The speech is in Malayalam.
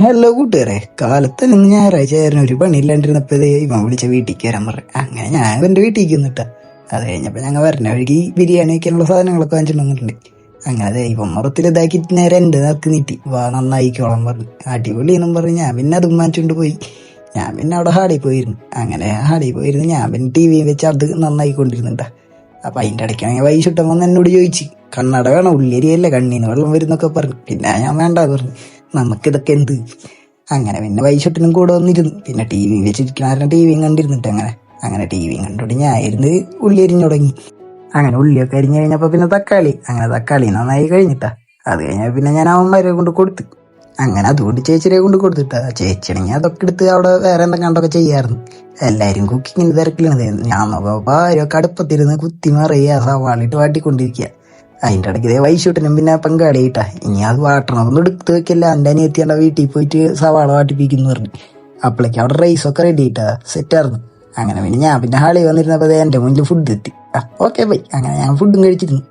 ഹലോ കൂട്ടുകാരെ. കാലത്ത് നിന്ന് ഞായറാഴ്ച ആയിരുന്നു. ഒരു പണിയില്ലാണ്ടിരുന്നപ്പോഴേ ഇവൻ വിളിച്ച വീട്ടിൽ കയറാൻ പറഞ്ഞു. അങ്ങനെ ഞാൻ എന്റെ വീട്ടിൽ നിന്നിട്ടാ അത് കഴിഞ്ഞപ്പോ ഞങ്ങൾ വരണ വഴിക്ക് ബിരിയാണി വയ്ക്കാനുള്ള സാധനങ്ങളൊക്കെ വാങ്ങിച്ചിട്ട് വന്നിട്ടുണ്ട്. അങ്ങനെ ഇവൻ മറത്തിൽ ഇതാക്കിയിട്ട് നേരെ എന്റെ നേർക്ക് നീട്ടി. വാ നന്നായിക്കോളാൻ പറഞ്ഞു. അടിപൊളി എന്നും പറഞ്ഞ്. ഞാൻ പിന്നെ അതും വാങ്ങിച്ചുകൊണ്ട് പോയി. ഞാൻ പിന്നെ അവിടെ ഹാളിൽ പോയിരുന്നു. അങ്ങനെ ഹാളിൽ പോയിരുന്നു. ഞാൻ പിന്നെ ടി വി വെച്ച് അത് നന്നായിക്കൊണ്ടിരുന്നുണ്ടാ അപ്പൊ അതിന്റെ ഇടയ്ക്കാണെങ്കിൽ വൈകിട്ട് വന്ന് എന്നോട് ചോദിച്ചു കണ്ണട വേണം? ഉള്ളിരിയല്ലേ കണ്ണീന്ന് വെള്ളം വരുന്നൊക്കെ പറഞ്ഞു. പിന്നെ ഞാൻ വേണ്ട പറഞ്ഞു. നമുക്കിതൊക്കെ എന്ത്? അങ്ങനെ പിന്നെ വൈകിട്ടിനും കൂടെ വന്നിരുന്നു. പിന്നെ ടി വി വെച്ചിരിക്കണ ടി വിയും കണ്ടിരുന്നിട്ട് അങ്ങനെ. അങ്ങനെ ടി വിയും കണ്ടോണ്ട് ഞാൻ ഇരുന്ന് ഉള്ളി അരിഞ്ഞു തുടങ്ങി. അങ്ങനെ ഉള്ളിയൊക്കെ അരിഞ്ഞു കഴിഞ്ഞപ്പോ പിന്നെ തക്കാളി. അങ്ങനെ തക്കാളി നന്നായി കഴിഞ്ഞിട്ടാ. അത് കഴിഞ്ഞാൽ പിന്നെ ഞാൻ അവന്മാരെ കൊണ്ട് കൊടുത്തു. അങ്ങനെ അതുകൊണ്ട് ചേച്ചിയെ കൊണ്ട് കൊടുത്തിട്ടാ. ചേച്ചിയാണെങ്കിൽ അതൊക്കെ എടുത്ത് അവിടെ വേറെ എന്തെങ്കിലും ചെയ്യാറുണ്ട് എല്ലാരും കുക്കിങ്ങിന് തിരക്കിലാണ് ഞാൻ നോക്കാം ആരൊക്കെ അടുപ്പത്തിരുന്ന് കുത്തി സവാളിട്ട് വാട്ടിക്കൊണ്ടിരിക്കുക. അതിന്റെ ഇടയ്ക്ക് ഇതേ വൈശൂട്ടനും പിന്നെ പങ്കാളിയിട്ടാ ഇനി അത് വാട്ടണം. അതൊന്നും എടുത്ത് വെക്കില്ല. എന്റെ അനിയത്തിയുടെ വീട്ടിൽ പോയിട്ട് സവാള വാട്ടിപ്പിക്കുന്നു പറഞ്ഞു. അപ്പോഴേക്ക് അവിടെ റൈസൊക്കെ റെഡി ആയിട്ടാ. സെറ്റായിരുന്നു അങ്ങനെ പിന്നെ ഞാൻ പിന്നെ ഹാളി വന്നിരുന്നപ്പോ എന്റെ മുന്നിൽ ഫുഡ് എത്തി. ഓക്കെ ബൈ അങ്ങനെ ഞാൻ ഫുഡും കഴിച്ചിരുന്നു.